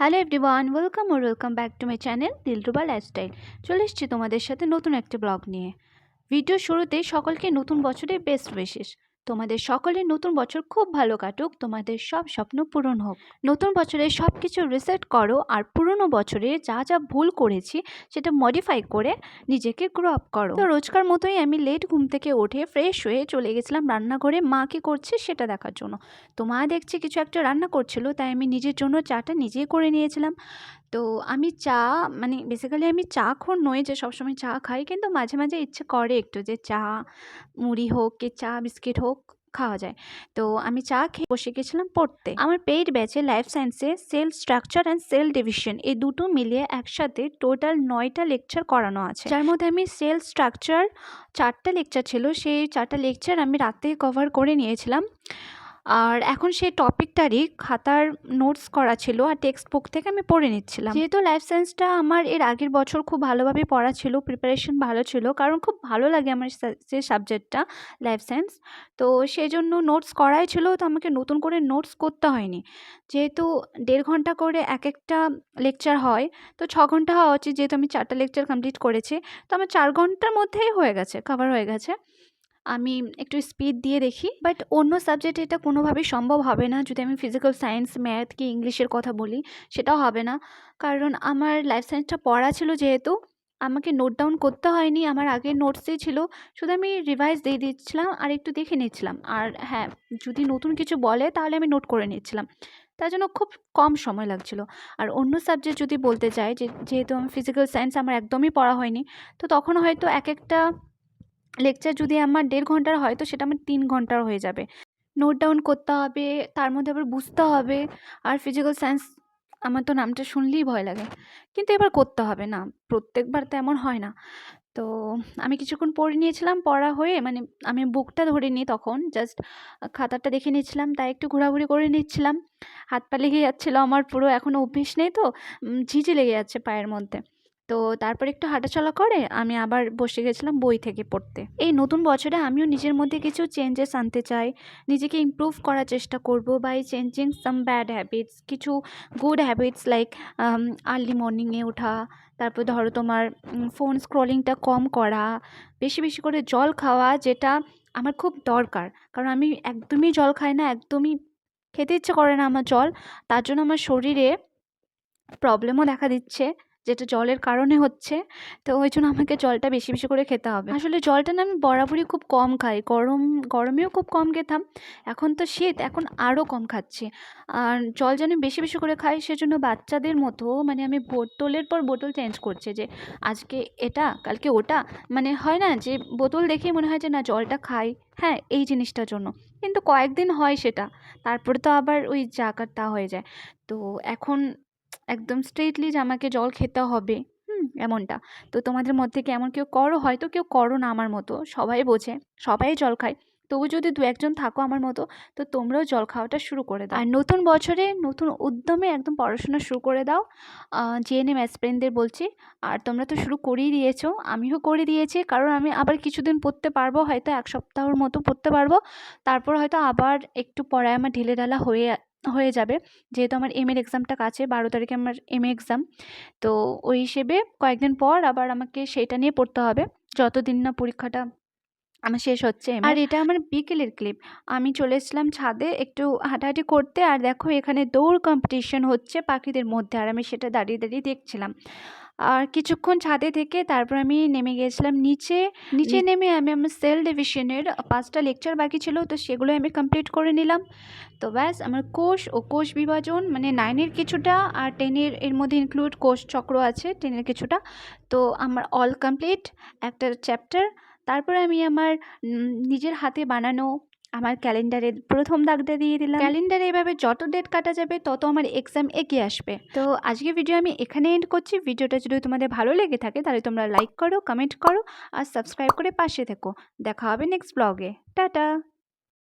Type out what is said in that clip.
Hello everyone welcome or welcome back to my channel Dilruba lifestyle চলে এসছি তোমাদের সাথে নতুন একটা ব্লগ নিয়ে। ভিডিও শুরুতে সকলকে নতুন বছরের বেস্ট উইশেস তোমাদের সকলের নতুন বছর খুব ভালো কাটুক, তোমাদের সব স্বপ্ন পূরণ হোক। নতুন বছরে সব কিছু রিসেট করো আর পুরনো বছরে যা যা ভুল করেছি সেটা মডিফাই করে নিজেকে গ্রো আপ করো। তো রোজকার মতোই আমি লেট ঘুম থেকে উঠে ফ্রেশ হয়ে চলে গেছিলাম রান্নাঘরে। মা কী করছে সেটা দেখার জন্য। তো মা দেখছি কিছু একটা রান্না করছিল, তাই আমি নিজের জন্য চাটা নিজেই করে নিয়েছিলাম। তো আমি চা মানে বেসিক্যালি আমি চা খোর নই যে সবসময় চা খাই, কিন্তু মাঝে মাঝে ইচ্ছে করে একটু যে চা, মুড়ি হোক কি চা, বিস্কিট হোক খাওয়া যায়। তো আমি চা খেয়ে বসে গেছিলাম পড়তে। আমার পেইড ব্যাচে লাইফ সায়েন্সে cell structure and cell division এই দুটো মিলিয়ে একসাথে টোটাল নয়টা লেকচার করানো আছে। যার মধ্যে আমি সেল স্ট্রাকচার চারটা লেকচার ছিল, সেই চারটা লেকচার আমি রাতে কভার করে নিয়েছিলাম। আর এখন সেই টপিকটারই খাতার নোটস করা ছিল আর টেক্সট বুক থেকে আমি পড়ে নিচ্ছিলাম। যেহেতু লাইফ সায়েন্সটা আমার এর আগের বছর খুব ভালোভাবে পড়া ছিল প্রিপারেশন ভালো ছিল, কারণ খুব ভালো লাগে আমার সে সাবজেক্টটা লাইফ সায়েন্স তো সেই জন্য নোটস করাই ছিল, তো আমাকে নতুন করে নোটস করতে হয়নি। যেহেতু দেড় ঘণ্টা করে এক একটা লেকচার হয়, তো ছ ঘণ্টা হওয়া উচিত, যেহেতু আমি চারটা লেকচার কমপ্লিট করেছি, তো আমার চার ঘণ্টার মধ্যেই হয়ে গেছে কভার হয়ে গেছে। আমি একটু স্পিড দিয়ে দেখি বাট অন্য সাবজেক্টে এটা কোনোভাবেই সম্ভব হবে না। যদি আমি ফিজিক্যাল সায়েন্স ম্যাথ কি ইংলিশের কথা বলি, সেটাও হবে না। কারণ আমার লাইফ সায়েন্সটা পড়া ছিল যেহেতু, আমাকে নোট ডাউন করতে হয়নি। আমার আগে নোটসেই ছিল। শুধু আমি রিভাইজ দিয়ে দিচ্ছিলাম আর একটু দেখে নিচ্ছিলাম। আর হ্যাঁ যদি নতুন কিছু বলে তাহলে আমি নোট করে নিচ্ছিলাম। তার জন্য খুব কম সময় লাগছিল। আর অন্য সাবজেক্ট যদি বলতে চাই যে, যেহেতু আমি ফিজিক্যাল সায়েন্স আমার একদমই পড়া হয়নি, তো তখন হয়তো এক একটা লেকচার যদি আমার দেড় ঘণ্টার হয়, তো সেটা আমার তিন ঘণ্টার হয়ে যাবে। নোট ডাউন করতে হবে, তার মধ্যে আবার বুঝতে হবে, আর ফিজিক্যাল সায়েন্স আমার তো নামটা শুনলেই ভয় লাগে। কিন্তু এবার করতে হবে না, প্রত্যেকবার তো এমন হয় না। তো আমি কিছুক্ষণ পড়ে নিয়েছিলাম, পড়া হয়ে মানে আমি বুকটা ধরে নিই তখন জাস্ট খাতাটা দেখে নিচ্ছিলাম তাই একটু ঘোরাঘুরি করে নিচ্ছিলাম। হাত পা লেগে যাচ্ছিল আমার পুরো এখনও অভ্যেস নেই তো ঝিঝি লেগে যাচ্ছে পায়ের মধ্যে। তো তারপর একটু হাঁটাচলা করে আমি আবার বসে গেছিলাম বই থেকে পড়তে। এই নতুন বছরে আমিও নিজের মধ্যে কিছু চেঞ্জেস আনতে চাই, নিজেকে ইমপ্রুভ করার চেষ্টা করব by changing some bad habits কিছু গুড হ্যাবিটস লাইক আর্লি মর্নিংয়ে ওঠা, তারপর ধরো তোমার ফোন স্ক্রলিংটা কম করা, বেশি বেশি করে জল খাওয়া যেটা আমার খুব দরকার। কারণ আমি একদমই জল খাই না, একদমই খেতে ইচ্ছে করে না আমার জল, তার জন্য আমার শরীরে প্রবলেমও দেখা দিচ্ছে। যেটা জলের কারণে হচ্ছে, তো ওই জন্য আমাকে জলটা বেশি বেশি করে খেতে হবে। আসলে জলটা না আমি বরাবরই খুব কম খাই, গরম, গরমেও খুব কম খেতাম, এখন তো শীত, এখন আরও কম খাচ্ছি। আর জল যেন বেশি বেশি করে খাই সেজন্য বাচ্চাদের মতো মানে আমি বোতলের পর বোতল চেঞ্জ করছে যে, আজকে এটা, কালকে ওটা মানে হয় না যে বোতল দেখেই মনে হয় যে না, জলটা খাই হ্যাঁ এই জিনিসটার জন্য। কিন্তু কয়েকদিন হয় সেটা, তারপরে তো আবার ওই জাকার তা হয়ে যায়। তো এখন একদম স্ট্রেটলি যে আমাকে জল খেতে হবে। হুম, এমনটা। তো তোমাদের মধ্যে কি এমন কেউ করো? হয়তো কেউ করো না আমার মতো, সবাই বোঝে, সবাই জল খায়। তবু যদি দু একজন থাকো আমার মতো, তো তোমরাও জল খাওয়াটা শুরু করে দাও। আর নতুন বছরে নতুন উদ্যমে একদম পড়াশোনা শুরু করে দাও। জেএনএম অ্যাসপ্রেনদের বলছি। আর তোমরা তো শুরু করেই দিয়েছ, আমিও করে দিয়েছি। কারণ আমি আবার কিছুদিন পড়তে পারব, হয়তো এক সপ্তাহর মতো পড়তে পারব। তারপর হয়তো আবার একটু পড়ায় আমার ঢিলে ঢালা হয়ে হয়ে যাবে। যেহেতু আমার এম এর এক্সামটা কাছে, বারো তারিখে আমার এম এ এক্সাম তো ওই হিসেবে কয়েকদিন পর আবার আমাকে সেটা নিয়ে পড়তে হবে। যতদিন না পরীক্ষাটা আমার শেষ হচ্ছে আর এটা আমার বিকেলের ক্লিপ আমি চলে এসেছিলাম ছাদে একটু হাঁটাহাঁটি করতে, আর দেখো এখানে দৌড় কম্পিটিশন হচ্ছে পাখিদের মধ্যে, আর আমি সেটা দাঁড়িয়ে দাঁড়িয়ে দেখছিলাম। আর কিছুক্ষণ ছাদে থেকে তারপর আমি নেমে গিয়েছিলাম নিচে। নিচে নেমে আমি আমার সেল ডিভিশনের পাঁচটা লেকচার বাকি ছিল তো সেগুলো আমি কমপ্লিট করে নিলাম। তো ব্যাস আমার কোষ ও কোষ বিভাজন মানে নাইনের কিছুটা আর টেনের এর মধ্যে ইনক্লুড কোষ চক্র আছে টেনের কিছুটা। তো আমার অল কমপ্লিট একটা চ্যাপ্টার তারপরে আমি আমার নিজের হাতে বানানো আমার ক্যালেন্ডারে প্রথম দাগটা দিয়ে দিলাম। ক্যালেন্ডারে এভাবে যত ডেট কাটা যাবে, তত আমার এক্সাম এগিয়ে আসবে। তো আজকে ভিডিও আমি এখানে এন্ড করছি। ভিডিওটা যদি তোমাদের ভালো লেগে থাকে, তাহলে তোমরা লাইক করো কমেন্ট করো, আর সাবস্ক্রাইব করে পাশে থেকো। দেখা হবে নেক্সট ব্লগে টাটা!